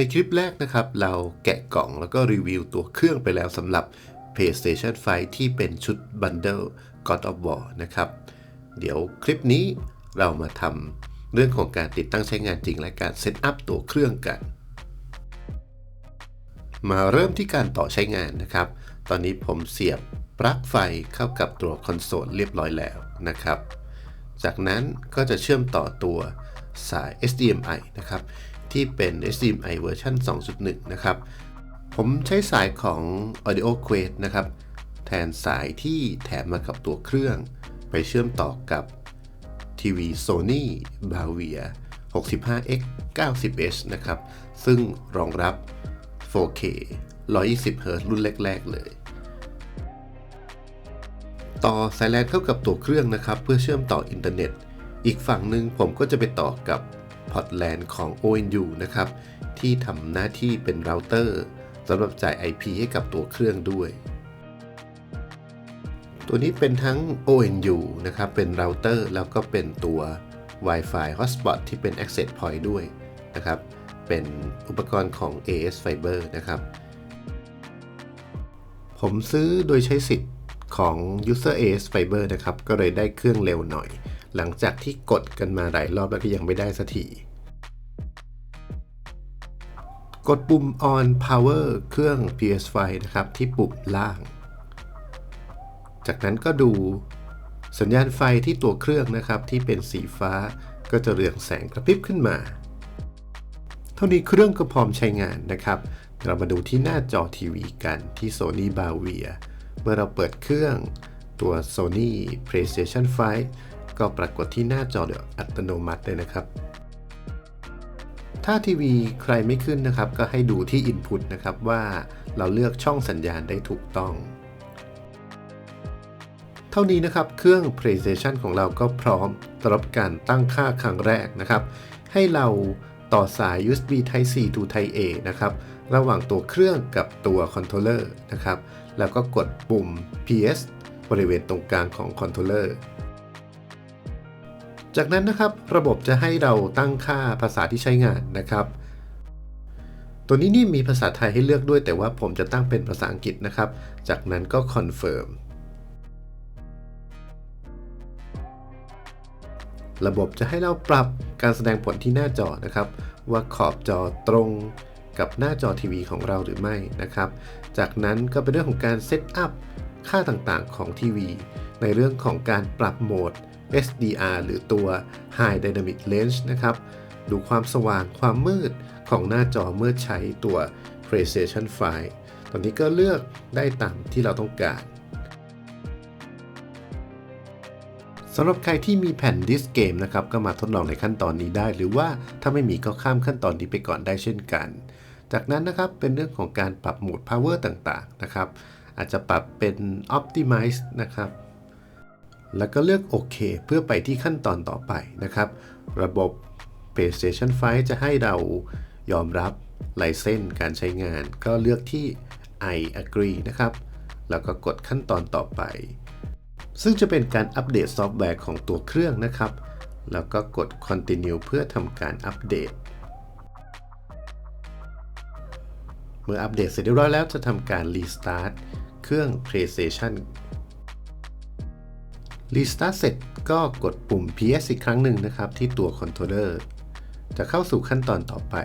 ในคลิปแรกนะครับ เราแกะกล่องแล้วก็รีวิวตัวเครื่องไปแล้วสำหรับ PlayStation 5 ที่เป็นชุด Bundle God of War นะครับ เดี๋ยวคลิปนี้เรามาทำเรื่องของการติดตั้งใช้งานจริงและการเซตอัพตัวเครื่องกัน มาเริ่มที่การต่อใช้งานนะครับ ตอนนี้ผมเสียบปลั๊กไฟเข้ากับตัวคอนโซลเรียบร้อยแล้วนะครับ จากนั้นก็จะเชื่อมต่อตัวสาย HDMI นะครับ ที่เป็น HDMI เวอร์ชัน2.1 นะครับ ผมใช้สายของ Audio Quest นะครับ แทนสายที่แถมมากับตัวเครื่อง ไปเชื่อมต่อกับทีวี Sony Bravia 65x 90h นะครับ ซึ่งรองรับ 4K 120 Hz รุ่นแรก ๆ เลย ต่อสายแลนเข้ากับตัวเครื่องนะครับ เพื่อเชื่อมต่ออินเทอร์เน็ต อีกฝั่งหนึ่งผมก็จะไปต่อกับ พอร์ตแลนของ ONU นะครับ ที่ทำหน้าที่เป็นเราเตอร์สำหรับจ่าย IP ให้กับตัวเครื่องด้วย ตัวนี้เป็นทั้ง ONU นะครับ เป็นเราเตอร์แล้วก็เป็นตัว Wi-Fi Hotspot ที่เป็น Access Point ด้วยนะครับ เป็นอุปกรณ์ของ AS Fiber นะครับ ผมซื้อโดยใช้สิทธิ์ของ User AS Fiber นะครับ ก็เลยได้เครื่องเร็วหน่อย หลังจากที่กดกันมาหลายรอบแล้วก็ยังไม่ได้สักทีกดปุ่ม on power เครื่อง PS5 นะครับ ที่ปุ่มล่าง จากนั้นก็ดูสัญญาณไฟที่ตัวเครื่องนะครับ ที่เป็นสีฟ้าก็จะเรืองแสงกระพริบขึ้นมา เท่านี้เครื่องก็พร้อมใช้งานนะครับ เรามาดูที่หน้าจอทีวีกันที่ Sony Bravia เมื่อเราเปิดเครื่องตัว Sony PlayStation 5 ก็ปรากฏที่หน้าจอโดยอัตโนมัติเลยนะครับ ถ้าทีวีใครไม่ขึ้นนะครับ ก็ให้ดูที่ Input นะครับว่าเราเลือกช่องสัญญาณได้ถูกต้อง เท่านี้นะครับเครื่อง PlayStation ของเราก็พร้อมสำหรับการตั้งค่าครั้งแรกนะครับ ให้เราต่อสาย USB Type C to Type A นะครับ ระหว่างตัวเครื่องกับตัวคอนโทรลเลอร์นะครับ แล้วก็กดปุ่ม PS บริเวณตรงกลางของคอนโทรลเลอร์ จากนั้นนะครับระบบจะให้เราตั้งค่าภาษาที่ใช้งานนะครับ ตัวนี้นี่มีภาษาไทยให้เลือกด้วย แต่ว่าผมจะตั้งเป็นภาษาอังกฤษนะครับ จากนั้นก็คอนเฟิร์มระบบจะให้เราปรับการแสดงผลที่หน้าจอนะครับ ว่าขอบจอตรงกับหน้าจอทีวีของเราหรือไม่นะครับ จากนั้นก็เป็นเรื่องของการเซตอัพค่าต่างๆของทีวีในเรื่องของการปรับโหมด SDR หรือตัว High Dynamic Range นะครับ ดูความสว่างความมืดของหน้าจอเมื่อใช้ตัว PlayStation 5 ตอนนี้ก็เลือกได้ตามที่เราต้องการสำหรับใครที่มีแผ่นดิสเกมนะครับ ก็มาทดลองในขั้นตอนนี้ได้ หรือว่าถ้าไม่มีก็ข้ามขั้นตอนนี้ไปก่อนได้เช่นกัน จากนั้นนะครับเป็นเรื่องของการปรับโหมด power ต่างๆนะครับ อาจจะปรับเป็น optimize นะครับ แล้วก็เลือกโอเคเพื่อไปที่ขั้นตอนต่อไปนะครับ ระบบ PlayStation 5 จะให้เรายอมรับไลเซนการใช้งาน ก็เลือกที่ I agree นะครับ แล้วก็กดขั้นตอนต่อไป ซึ่งจะเป็นการอัปเดตซอฟต์แวร์ของตัวเครื่องนะครับ แล้วก็กด continue เพื่อทำการอัปเดต เมื่ออัปเดตเสร็จเรียบร้อยแล้วจะทำการ restart เครื่อง PlayStation รีสตาร์ทเสร็จก็กดปุ่ม PS อีกครั้งหนึ่งนะครับที่ตัวคอนโทรลเลอร์จะเข้าสู่ขั้นตอนต่อไป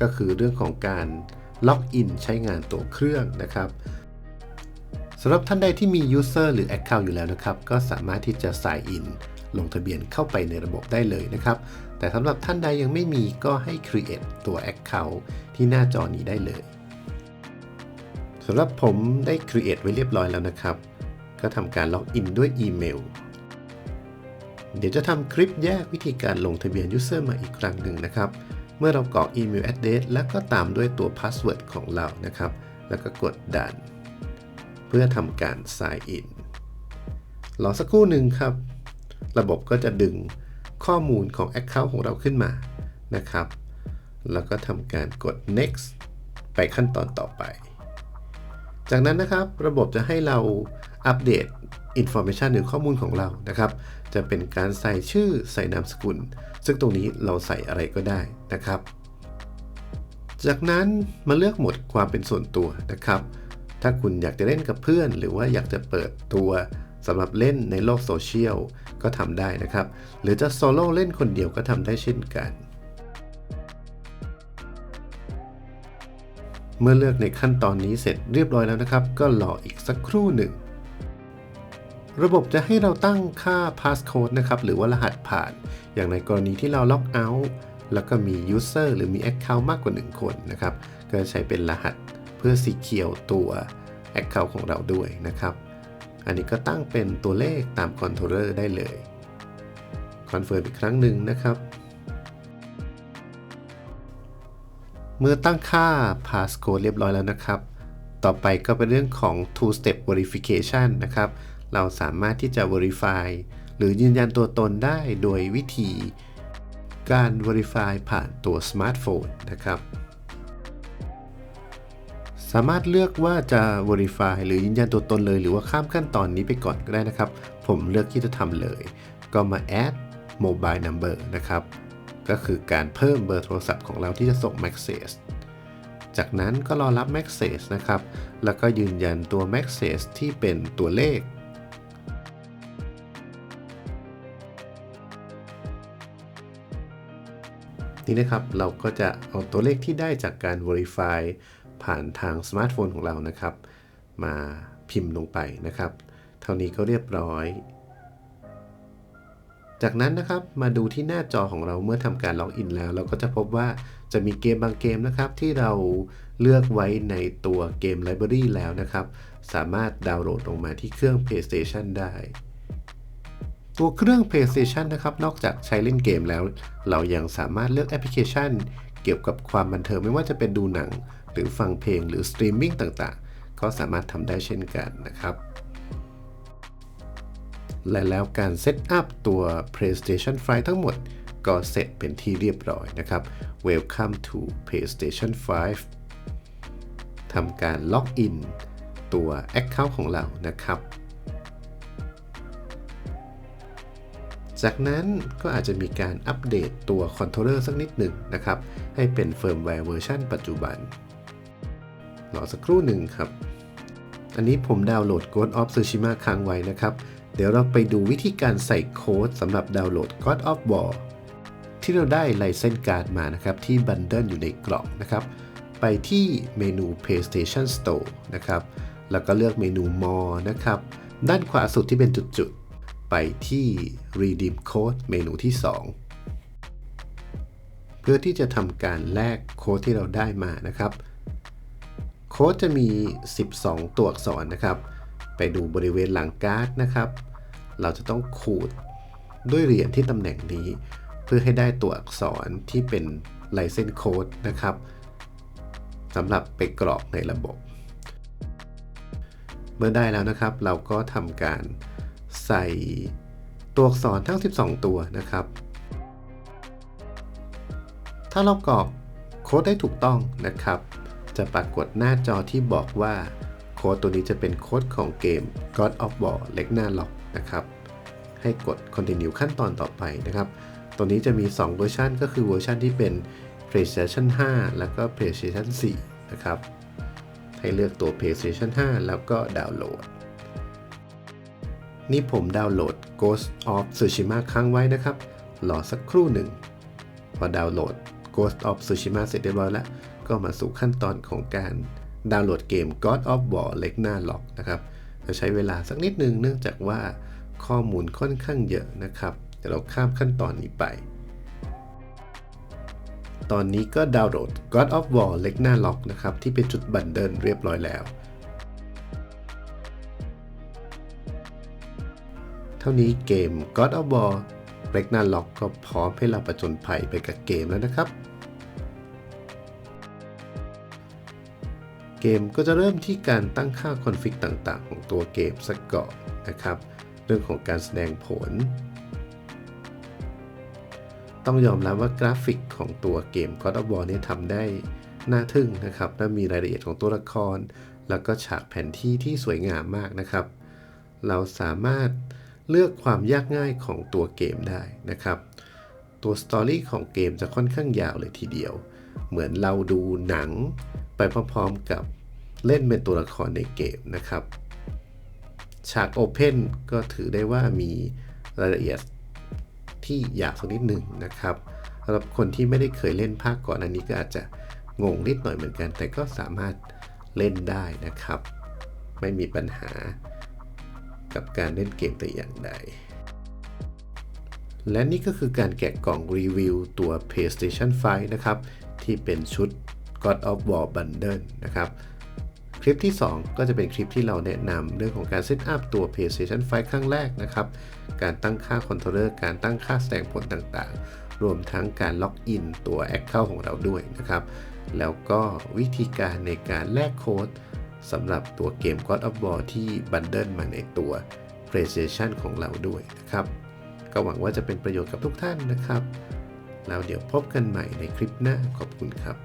ก็คือเรื่องของการล็อกอินใช้งานตัวเครื่องนะครับสำหรับท่านใดที่มี User หรือ Account อยู่แล้วนะครับ ก็สามารถที่จะ Sign In ลงทะเบียนเข้าไปในระบบได้เลยนะครับ แต่สำหรับท่านใดยังไม่มีก็ให้ Create ตัว Account ที่หน้าจอนี้ได้เลยสำหรับผมได้ Create ไว้เรียบร้อยแล้วนะครับ ก็ทำการล็อกอินด้วยอีเมล เดี๋ยวจะทำคลิปแยกวิธีการลงทะเบียน User มาอีกครั้งหนึ่งนะครับ เมื่อเรากรอกอีเมล address แล้วก็ตามด้วยตัว Password ของเรานะครับ แล้วก็กดดัน เพื่อทำการ Sign In รอสักครู่หนึ่งครับ ระบบก็จะดึงข้อมูลของ Account ของเราขึ้นมานะครับ แล้วก็ทำการกด next ไปขั้นตอนต่อไป จากนั้นนะครับระบบจะให้เรา อัปเดต Information หรือข้อมูลของเรานะครับ จะเป็นการใส่ชื่อใส่นามสกุล ซึ่งตรงนี้เราใส่อะไรก็ได้นะครับ จากนั้นมาเลือกหมดความเป็นส่วนตัวนะครับ ถ้าคุณอยากจะเล่นกับเพื่อน หรือว่าอยากจะเปิดตัวสำหรับเล่นในโลกโซเชียลก็ทำได้นะครับ หรือจะโซโล่เล่นคนเดียวก็ทำได้เช่นกัน เมื่อเลือกในขั้นตอนนี้เสร็จเรียบร้อยแล้วนะครับ ก็รออีกสักครู่หนึ่ง ระบบจะให้เราตั้งค่า passcode นะครับ หรือว่ารหัสผ่าน อย่างในกรณีที่เราล็อกเอาท์แล้วก็มี user หรือมี account มากกว่า 1 คนนะครับ ก็ใช้เป็นรหัสเพื่อสีเขียวตัว account ของเราด้วยนะครับ อันนี้ก็ตั้งเป็นตัวเลขตามคอนโทรลเลอร์ได้เลย คอนเฟิร์มอีกครั้งหนึ่งนะครับ เมื่อตั้งค่า passcode เรียบร้อยแล้วนะครับ ต่อไปก็เป็นเรื่องของ two step verification นะครับ เราสามารถที่จะ verify หรือยืนยันตัวตนได้โดยวิธี การ verify ผ่านตัวสมาร์ทโฟนนะครับ สามารถเลือกว่าจะ verify หรือยืนยันตัวตนเลย หรือว่าข้ามขั้นตอนนี้ไปก่อนก็ได้นะครับ ผมเลือกที่จะทำเลย ก็มา add mobile number นะครับ ก็คือการเพิ่มเบอร์โทรศัพท์ของเราที่จะส่ง message จากนั้นก็รอรับ message นะครับ แล้วก็ยืนยันตัว message ที่เป็นตัวเลข นี่นะครับ เราก็จะเอาตัวเลขที่ได้จากการ Verify ผ่านทางสมาร์ทโฟนของเรานะครับ มาพิมพ์ลงไปนะครับ เท่านี้ก็เรียบร้อย จากนั้นนะครับมาดูที่หน้าจอของเราเมื่อทำการล็อกอินแล้ว เราก็จะพบว่าจะมีเกมบางเกมนะครับ ที่เราเลือกไว้ในตัวเกมไลบรารีแล้วนะครับ สามารถดาวน์โหลดลงมาที่เครื่อง PlayStation ได้ ตัวเครื่อง PlayStation นะครับ นอกจากใช้เล่นเกมแล้ว เรายังสามารถเลือกแอปพลิเคชัน เกี่ยวกับความบันเทิงไม่ว่าจะเป็นดูหนัง หรือฟังเพลงหรือสตรีมมิ่งต่างๆ ก็สามารถทำได้เช่นกันนะครับและแล้วการเซตอัพตัว PlayStation 5 ทั้งหมด ก็เสร็จเป็นที่เรียบร้อยนะครับ Welcome to PlayStation 5ทำการล็อกอินตัว Account ของเรานะครับ จากนั้นก็อาจจะมีการอัปเดตตัวคอนโทรลเลอร์สักนิดหนึ่งนะครับ ให้เป็นเฟิร์มแวร์เวอร์ชันปัจจุบันรอสักครู่หนึ่งครับ อันนี้ผมดาวน์โหลด Ghost of Tsushima ค้างไว้นะครับ เดี๋ยวเราไปดูวิธีการใส่โค้ดสำหรับดาวน์โหลด God of War ที่เราได้ไลเซนการ์ดมานะครับ ที่บันเดิลอยู่ในกล่องนะครับ ไปที่เมนู PlayStation Store นะครับ แล้วก็เลือกเมนู More นะครับ ด้านขวาสุดที่เป็นจุดๆ ไปที่ Redeem Code เมนูที่ 2 เพื่อที่จะทำการแลกโค้ดที่เราได้มานะครับ โค้ดจะมี 12 ตัวอักษรนะครับ ไปดูบริเวณหลังการ์ดนะครับ เราจะต้องขูดด้วยเหรียญที่ตำแหน่งนี้ เพื่อให้ได้ตัวอักษรที่เป็นลายเส้นโค้ดนะครับสำหรับไปกรอกในระบบ เมื่อได้แล้วนะครับ เราก็ทำการ ใส่ตัวอักษรทั้ง 12 ตัวนะครับ ถ้าเรากรอกโค้ดได้ถูกต้องนะครับ จะปรากฏหน้าจอที่บอกว่าโค้ดตัวนี้จะเป็นโค้ดของเกม God of War เล็กหน้าล็อกนะครับ ให้กด continue ขั้นตอนต่อไปนะครับ ตัวนี้จะมี 2 เวอร์ชันก็คือเวอร์ชันที่เป็น PlayStation 5 แล้วก็ PlayStation 4 นะครับ ให้เลือกตัว PlayStation 5 แล้วก็ดาวน์โหลด นี่ผมดาวน์โหลด Ghost of Tsushima ค้างไว้นะครับ รอสักครู่หนึ่ง พอดาวน์โหลด Ghost of Tsushima เสร็จเรียบร้อยแล้ว ก็มาสู่ขั้นตอนของการดาวน์โหลดเกม God of War เล็กหน้าล็อกนะครับจะใช้เวลาสักนิดหนึ่งเนื่องจากว่าข้อมูลค่อนข้างเยอะนะครับเดี๋ยวเราข้ามขั้นตอนนี้ไป ตอนนี้ก็ดาวน์โหลด God of War เล็กหน้าล็อกนะครับที่เป็นจุดบันเดิลเรียบร้อยแล้ว เท่านี้เกม God of War เล็กหน้าล็อกก็พร้อมให้เราประจนภัยไปกับเกมแล้วนะครับ เกมก็จะเริ่มที่การตั้งค่าคอนฟิกต่างๆ ของตัวเกมสักก่อนนะครับ เรื่องของการแสดงผล ต้องยอมรับว่ากราฟิกของตัวเกม God of War นี่ทำได้น่าทึ่งนะครับ และมีรายละเอียดของตัวละคร แล้วก็ฉากแผนที่ที่สวยงามมากนะครับ เราสามารถ เลือกความยากง่ายของตัวเกมได้นะครับ ตัวสตอรี่ของเกมจะค่อนข้างยาวเลยทีเดียว เหมือนเราดูหนังไปพร้อมๆกับเล่นเป็นตัวละครในเกมนะครับ ฉากโอเพนก็ถือได้ว่ามีรายละเอียดที่ยากสักนิดหนึ่งนะครับสำหรับคนที่ไม่ได้เคยเล่นภาคก่อนอันนี้ก็อาจจะงงนิดหน่อยเหมือนกัน แต่ก็สามารถเล่นได้นะครับ ไม่มีปัญหา กับการเล่นเกมแต่อย่างใด และนี่ก็คือการแกะกล่องรีวิวตัว PlayStation 5 นะครับ ที่เป็นชุด God of War Bundle นะครับ คลิปที่ 2 ก็จะเป็นคลิปที่เราแนะนำเรื่องของการเซตอัพตัว PlayStation 5 ครั้งแรกนะครับ การตั้งค่าคอนโทรลเลอร์ การตั้งค่าแสดงผลต่างๆ รวมทั้งการล็อกอินตัว Account ของเราด้วยนะครับ แล้วก็วิธีการในการแลกโค้ด สำหรับตัวเกม God of War ที่บันเดิลมาในตัว PlayStation ของเราด้วยนะครับ ก็หวังว่าจะเป็นประโยชน์กับทุกท่านนะครับ แล้วเดี๋ยวพบกันใหม่ในคลิปหน้าขอบคุณครับ